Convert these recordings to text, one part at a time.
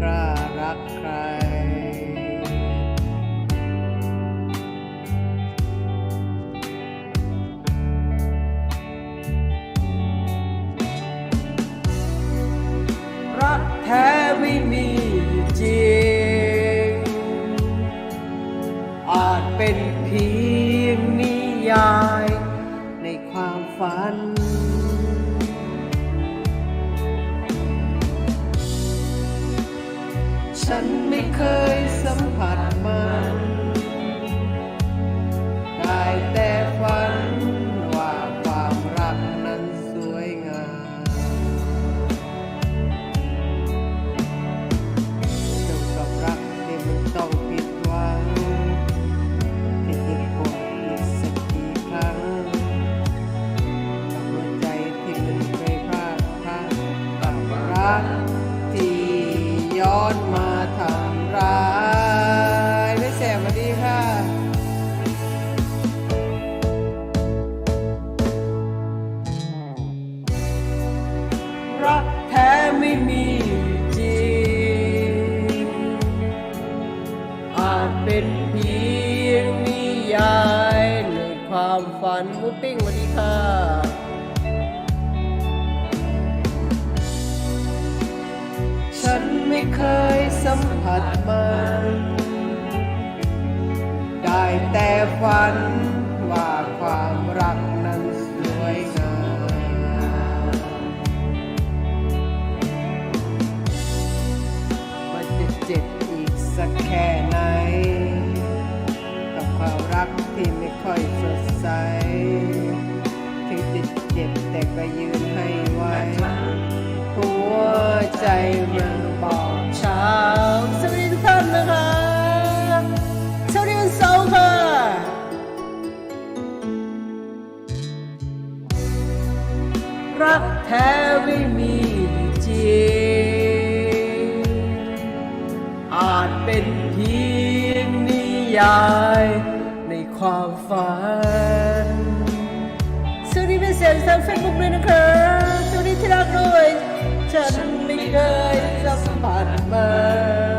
กล้ารักใคร ฝันว่าความรักนั้นสวยงามมันจะเจ็บอีกสักแค่ไหน กับความรักที่ไม่ค่อยสดใสถึงจะเจ็บแต่ก็ยืนให้ไว้หัวใจมันบอกช้ำ ท้ไม่มีจริงอาจเป็นเพียงนิยายในความฝันสวัสดีเป็นเสียงทางเฟซบุ๊กด้วยนะคะสวัสดีที่รักด้วยฉันไม่เคยสัมผัสมั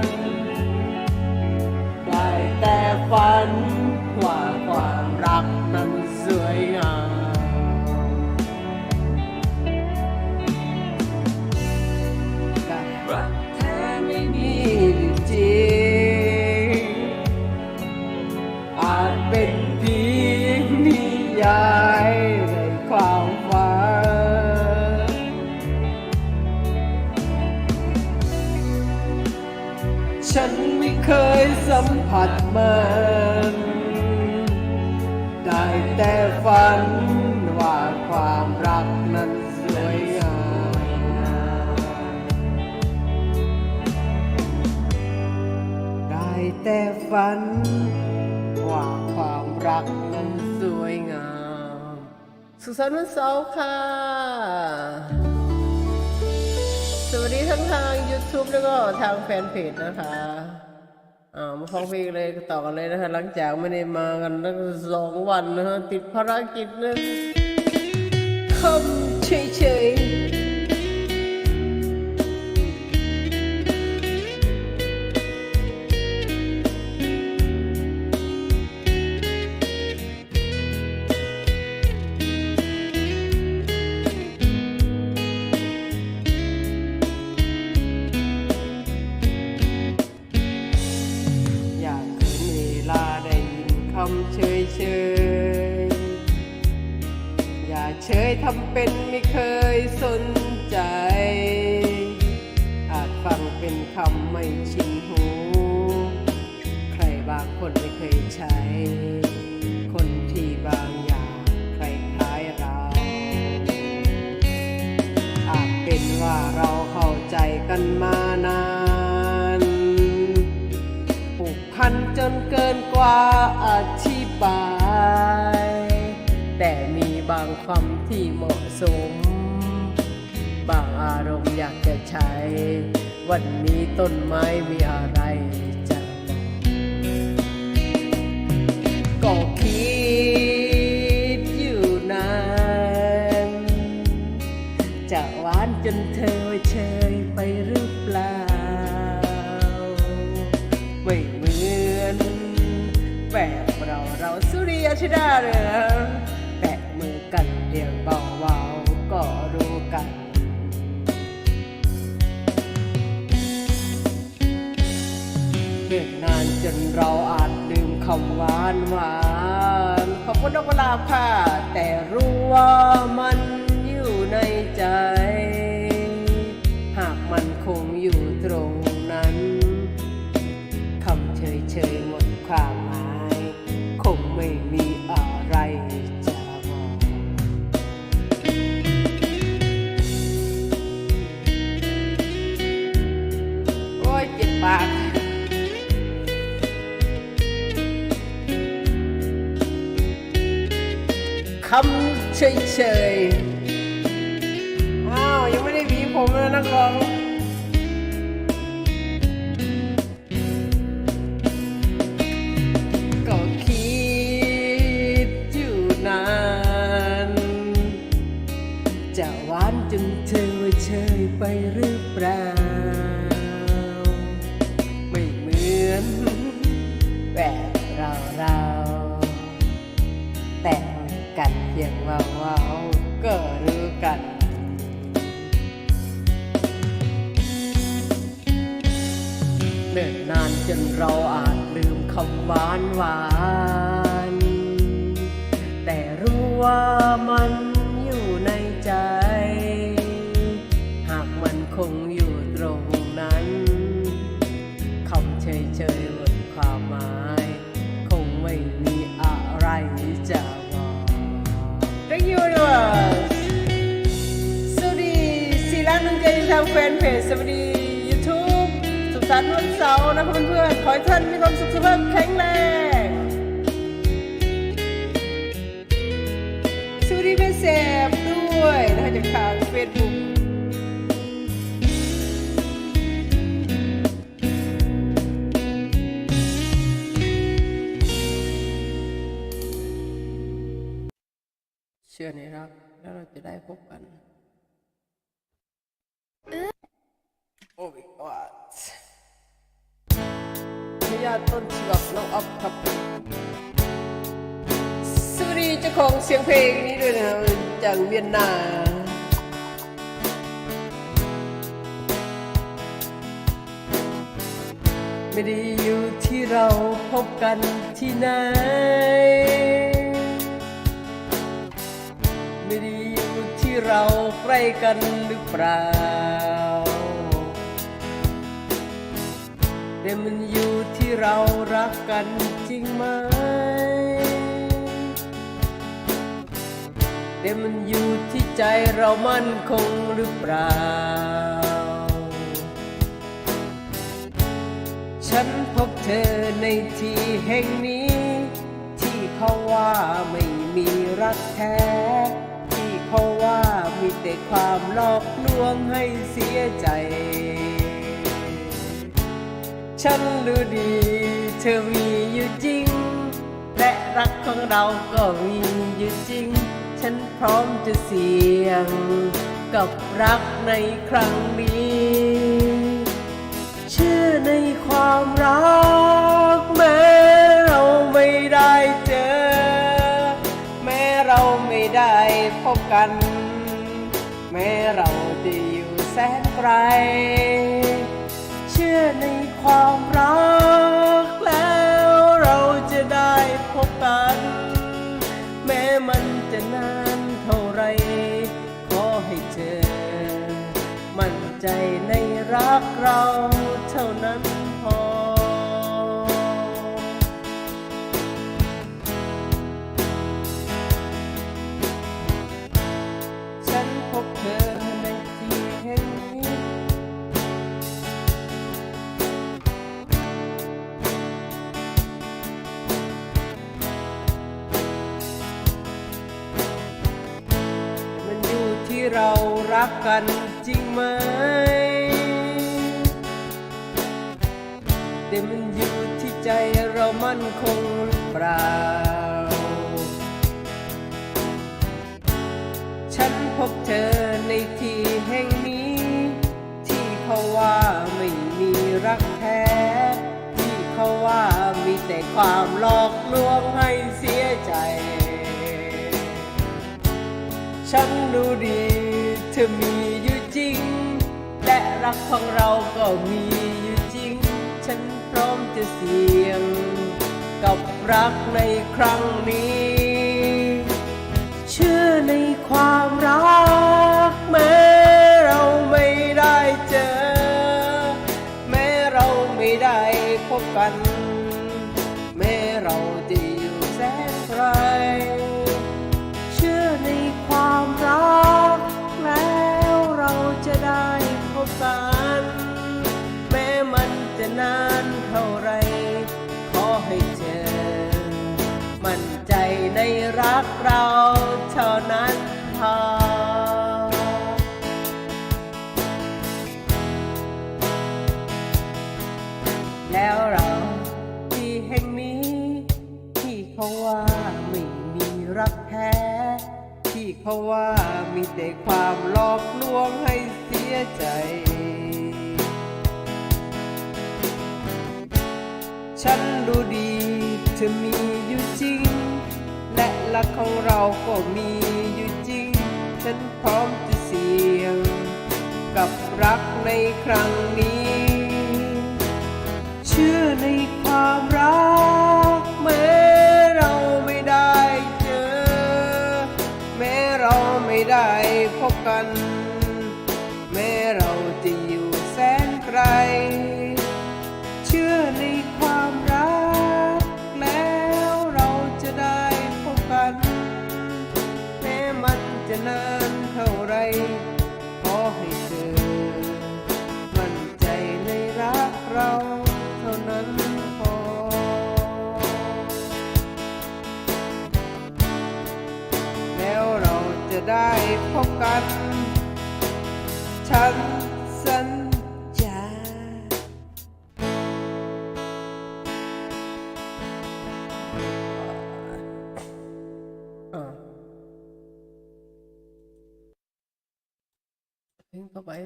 นได้แต่ฝัน ฝันว่าความรักนั้นสวยงามได้แต่ฝันว่าความรักนั้นสวยงาม สุขสันต์วันเสาร์ค่ะ สวัสดีทั้งทาง YouTube แล้วก็ทางแฟนเพจนะคะ อ่ามาฟังเพลงเลยต่อกันเลยนะคะหลังจากไม่ได้มากันตั้งสองวันนะฮะติดภารกิจนะคำเฉยๆำเฉยเฉยๆอย่าเฉยทำเป็นไม่เคยสนใจ อาจฟังเป็นคำไม่ชินหู ใครบางคนไม่เคยใช้ คนที่บางอย่างใครคล้ายเรา อาจเป็นว่าเราเข้าใจกันมานานผูกพันจนเกินกว่า บางคำที่เหมาะสม บางอารมณ์อยากจะใช้ วันนี้ต้นไม้มีอะไรจะก็คิดอยู่นานจะหวานจนเธอเฉยไปหรือเปล่า ไม่เหมือนแบบเราเราสุริยชิดาเรือ เราอาจลืมคำหวานหวานขอบคุณดอกกุหลาค่ะ แต่รู้ว่ามันอยู่ในใจ เฉยๆอ้าว ยังไม่ได้หวีผมเลยนักร้องก็คิดอยู่นาน จะหวานจนเธอว่าเชยไปหรือเปล่า ไม่เหมือนแบบเราเราๆแต่งกันเพียงว่าว่าๆก็รู้กันเนิ่นนานจนเราอาจลืมคำหวานหวาน แต่รู้ว่ามัน สวัสดี YouTube สุขสันต์วันเสาร์นะเพื่อนๆขอให้ท่านมีความสุขสุขภาพแข็งแรงสวัสดีแม่แสบด้วยนะคะจากทางเฟซบุ๊กเชื่อในรักแล้วเราจะได้พบกัน โอ้ my god ขออนุญาต้นฉบับน้องอ๊อฟครับสวัสดีเจ้าของเสียงเพลงนี้ด้วยนะจากเวียนนาไม่ได้อยู่ที่เราพบกันที่ไหน ไม่ได้อยู่ที่เราใกล้กันหรือเปล่า แต่มันอยู่ที่เรารักกันจริงไหมแต่มันอยู่ที่ใจเรามั่นคงหรือเปล่า ฉันพบเธอในที่แห่งนี้ ที่เขาว่าไม่มีรักแท้ ที่เขาว่ามีแต่ความหลอกลวงให้เสียใจ ฉันรู้ดี เธอมีอยู่จริง และรักของเราก็มีอยู่จริง ฉันพร้อมจะเสี่ยง กับรักในครั้งนี้ เชื่อในความรักแม้เราไม่ได้เจอ แม้เราไม่ได้พบกัน แม้เราจะอยู่แสนไกล เชื่อใน ความรักแล้วเราจะได้พบกัน แม้มันจะนานเท่าไร ขอให้เธอมั่นใจในรักเราเท่านั้น เรารักกันจริงไหม แต่มันอยู่ที่ใจเรามั่นคงหรือเปล่า ฉันพบเธอในที่แห่งนี้ ที่เขาว่าไม่มีรักแท้ ที่เขาว่ามีแต่ความหลอกลวงให้เสียใจ ฉันรู้ดี เธอมีอยู่จริง และรักของเราก็มีอยู่จริง ฉันพร้อมจะเสี่ยง กับรักในครั้งนี้ เชื่อในความ ที่เขาว่ามีแต่ความหลอกลวงให้เสียใจ ฉันรู้ดีเธอมีอยู่จริง และรักของเราก็มีอยู่จริง ฉันพร้อมจะเสี่ยง กับรักในครั้งนี้ เชื่อในความรัก กัน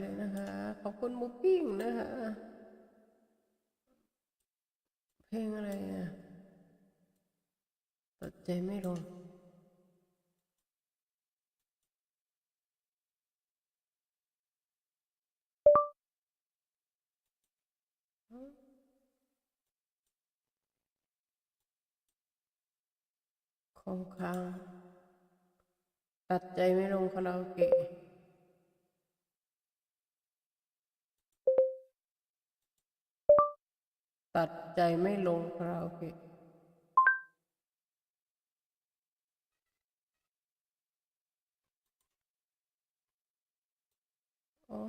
เลยนะคะ ขอบคุณมุกกิ้งนะคะ เพลงอะไรอะตัดใจไม่ลงคงค้างตัดใจไม่ลงคาราโอเกะ ตัดใจไม่ลงคาราโอเกะโอ้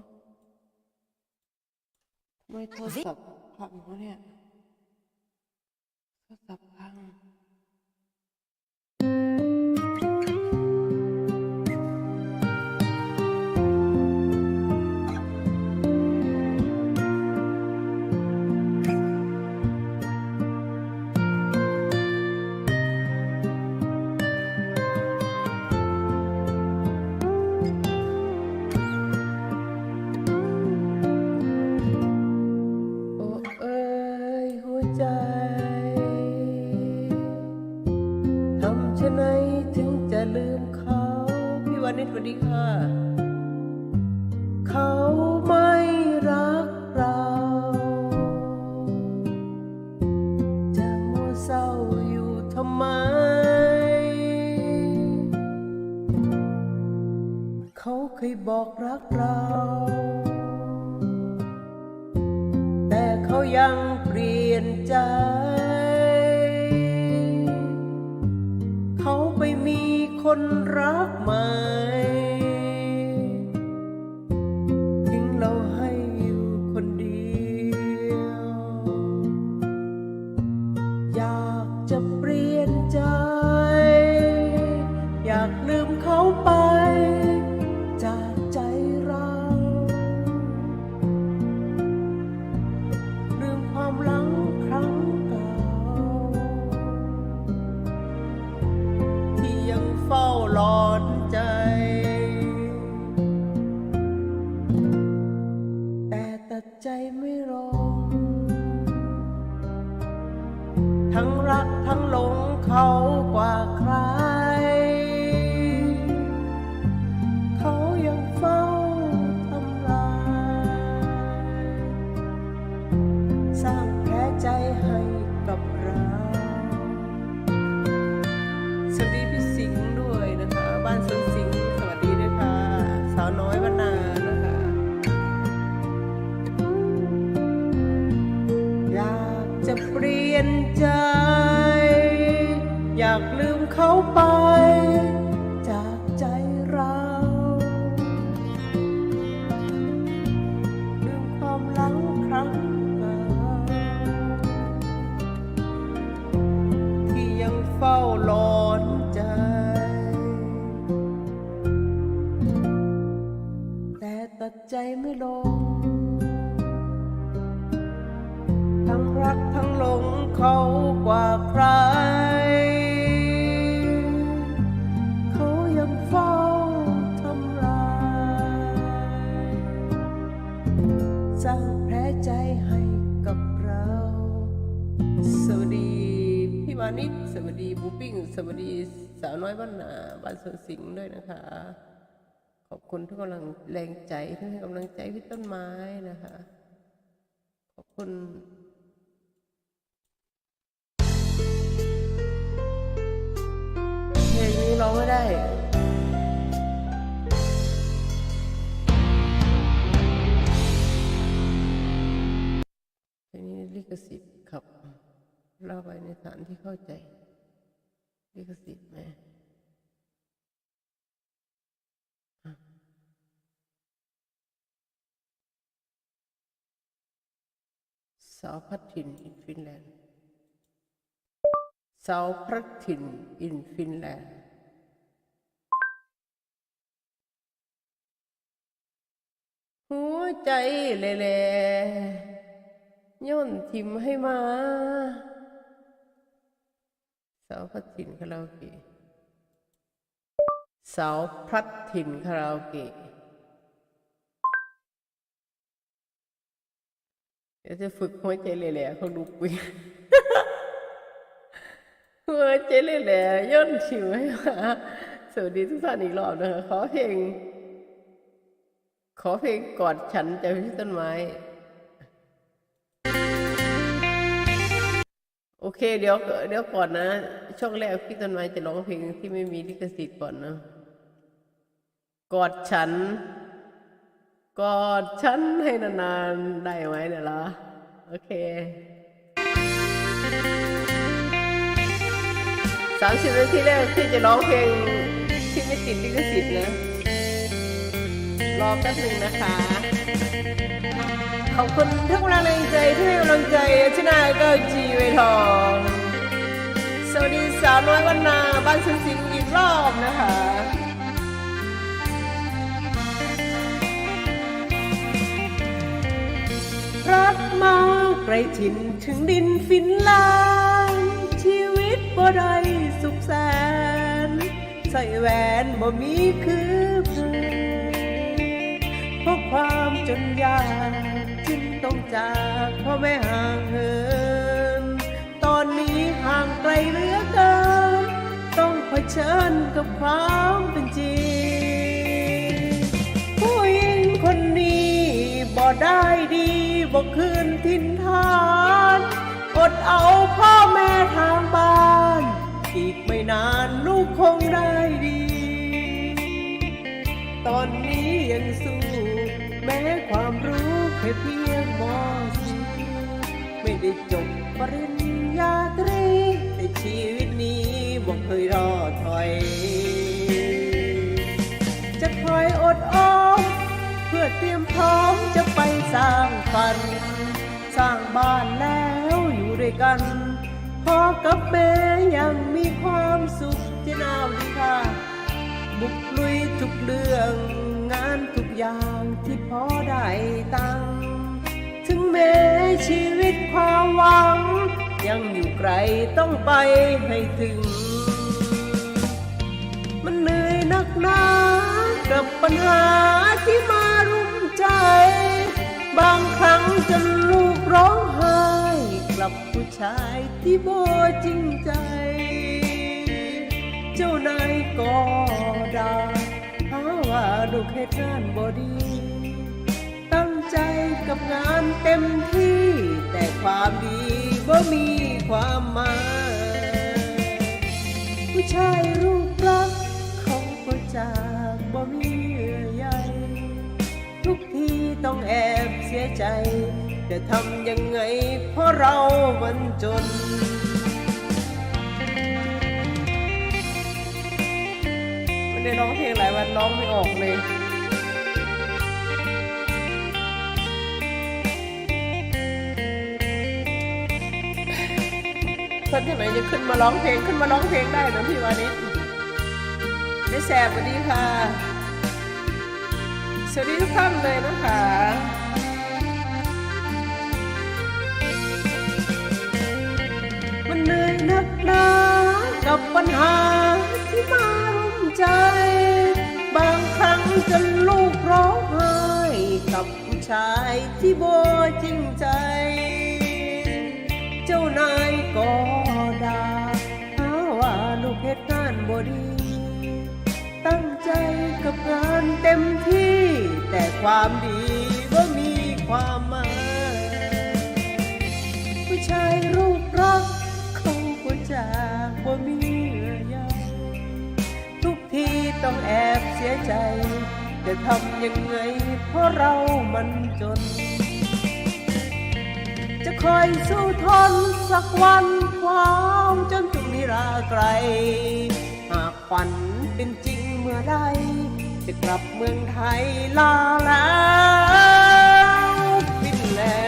ไม่โทรศัพท์พังวะเนี่ยโทรศัพท์ คนรักใหม่ ก ตัดใจไม่ลง ทั้งรักทั้งหลงเขากว่าใคร เขายังเฝ้าทำลายสร้างแผลใจให้กับเรา สวัสดี พี่วานิชสวัสดีบูปิ้งสวัสดีสาวน้อยบ้านนาบ้านสวนสิงห์ด้วยนะคะ คุณทุกกำลังแรงใจที่ให้กำลังใจพี่ต้นไม้นะคะ ขอบคุณเพลงนี้ร้องไม่ได้เพลงนี้ลิขสิทธิ์ครับเล่าไปในฐานที่เข้าใจลิขสิทธิ์ไหม สาวพัดถิ่นอินฟินแลนด์สาวพระถิ่นอินฟินแลนด์หัวใจเละๆย่นทิมให้มา สาวพระถิ่นคาราโอเกะสาวพระถิ่นคาราโอเกะ เดี๋ยวจะฝึกหัวใจเละๆเขาดูปุยหัวใจเละๆย่นทิมให้มาสวัสดีทุกท่านอีกรอบนะคะขอเพลง ขอเพลงกอดฉันจากพี่ต้นไม้ โอเค เดี๋ยวเดี๋ยวก่อนนะ ช่วงแรกพี่ต้นไม้จะร้องเพลงที่ไม่มีลิขสิทธิ์ก่อนนะ กอดฉัน กอดฉันให้นานๆ ได้ไหมเนี่ยล่ะโอเคสามสิบนาทีแรกที่จะร้องเพลงที่ไม่ติดลิขสิทธิ์นะ รอแป๊บหนึ่งนะคะ ขอบคุณทุกกำลังใจที่ให้กำลังใจชนะก็จีเวทอง สวัสดีสาวน้อยวันนาบ้านสุนสิงอีกรอบนะคะ รักมาไกลถิ่นถึงดินฟินแลนด์ชีวิตบ่ได้สุขแสน ใส่แหวนบ่มีคือเพื่อนเพราะความจนยากจึงต้องจากพ่อแม่ห่างเหิน ตอนนี้ห่างไกลเหลือเกิน ต้องเผชิญกับความเป็นจริงผู้หญิงคนนี้บ่ได้ดี บ่คืนทินทานอดเอาพ่อแม่ทางบ้าน อีกไม่นานลูกคงได้ดี ตอนนี้ยังสู้แม้ความรู้แค่เพียงมสีไม่ได้จบปริญญาตรีแต่ชีวิตนี้บอกเคยรอถอย จะคอยอดออมเพื่อเตรียมพร้อมจ สร้างฝัน สร้างบ้านแล้วอยู่ด้วยกันพ่อกับแม่ยังมีความสุขเจะนาวดีค่ะบุกลุยทุกเรื่องงานทุกอย่างที่พอได้ตังถึงแม้ชีวิตความหวัง ยังอยู่ไกลต้องไปให้ถึง มันเหนื่อยนักหนากับปัญหาที่มารุมใจ ชายที่บ่จริงใจ เจ้านายก็ด่าหาว่าลูกเฮ็ดงานบ่ดี ตั้งใจกับงานเต็มที่ แต่ความดีบ่มีความหมาย ผู้ชายรูปรักเขาก็จากบ่มีเยื่อใยทุกทีต้องแอบเสียใจ แต่ทำยังไงเพราะเรามันจน ไม่ได้ร้องเพลงหลายวันร้องไม่ออกเลยคนที่ไหนจะขึ้นมาร้องเพลงขึ้นมาร้องเพลงได้นะพี่วานิชไม่แสบสวัสดีค่ะ สวัสดีทุกท่านเลยนะคะ เหนื่อยนักหนากับปัญหาที่มารุมใจ บางครั้งจนลูกร้องไห้กับผู้ชายที่โบจริงใจ เจ้านายก็ด่าหาว่าลูกเหตุงานบ่ดี ตั้งใจกับงานเต็มที่แต่ความดี ต้องแอบเสียใจแต่ทำยังไงเพราะเรามันจน จะคอยสู้ทนสักวันความจนถึงนิราไกล หากฝันเป็นจริงเมื่อใดจะกลับเมืองไทยลาแล้วฟินแลน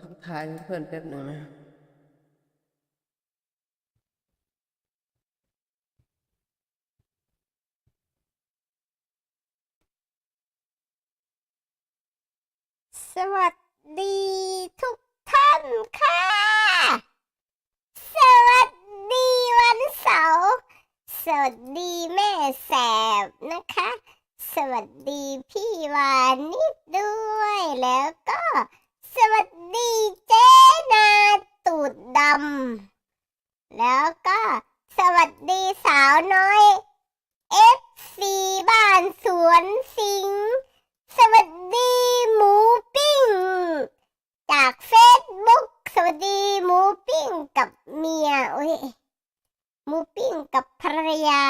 ทักทายเพื่อนแป๊บหนึ่งนะสวัสดีทุกท่านค่ะ สวัสดีวันเสาร์ สวัสดีแม่แสบนะคะ สวัสดีพี่วานิดด้วยแล้วก็ สวัสดีเจนาตูดดำ แล้วก็สวัสดีสาวน้อย FC บ้านสวนสิง สวัสดีหมูปิ้ง จากเฟซบุ๊กสวัสดีหมูปิ้งกับเมียโอ้ยหมูปิ้งกับภรรยา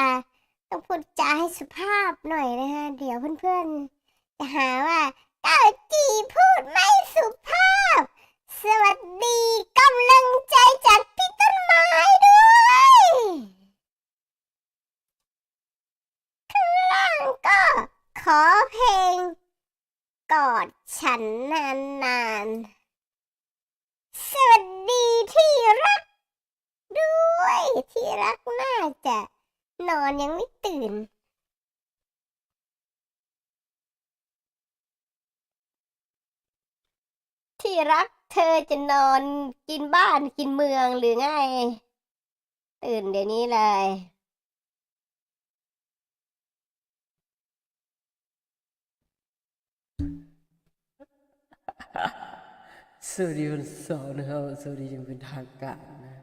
ต้องพูดจาให้สุภาพหน่อยนะฮะ เดี๋ยวเพื่อนๆ จะหาว่าเก้าจีพูดไม่สุภาพ สวัสดีกำลังใจจากพี่ต้นไม้ด้วยข้างล่างก็ขอเพลง กอดฉันนานๆ สวัสดีที่รัก ด้วย ที่รักน่าจะนอนยังไม่ตื่นที่รัก เธอจะนอนกินบ้านกินเมืองหรือไง ตื่นเดี๋ยวนี้เลย สวัสดีวันเสาร์นะครับสวัสดียังเป็นทางการนะ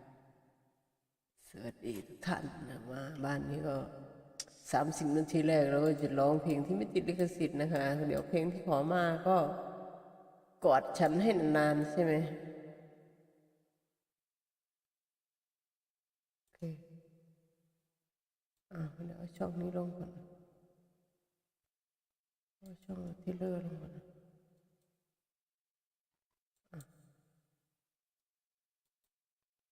สวัสดีทุกท่านนะมาบ้านนี้ก็สามสิบนาทีแรกเราก็จะร้องเพลงที่ไม่ติดลิขสิทธิ์นะคะ เดี๋ยวเพลงที่ขอมาก็ กอดฉันให้นานๆใช่ไหมโอเคอ่าเดี๋ยวเอาช่องนี้ลงก่อนเอาช่องที่เลอนลงก่อน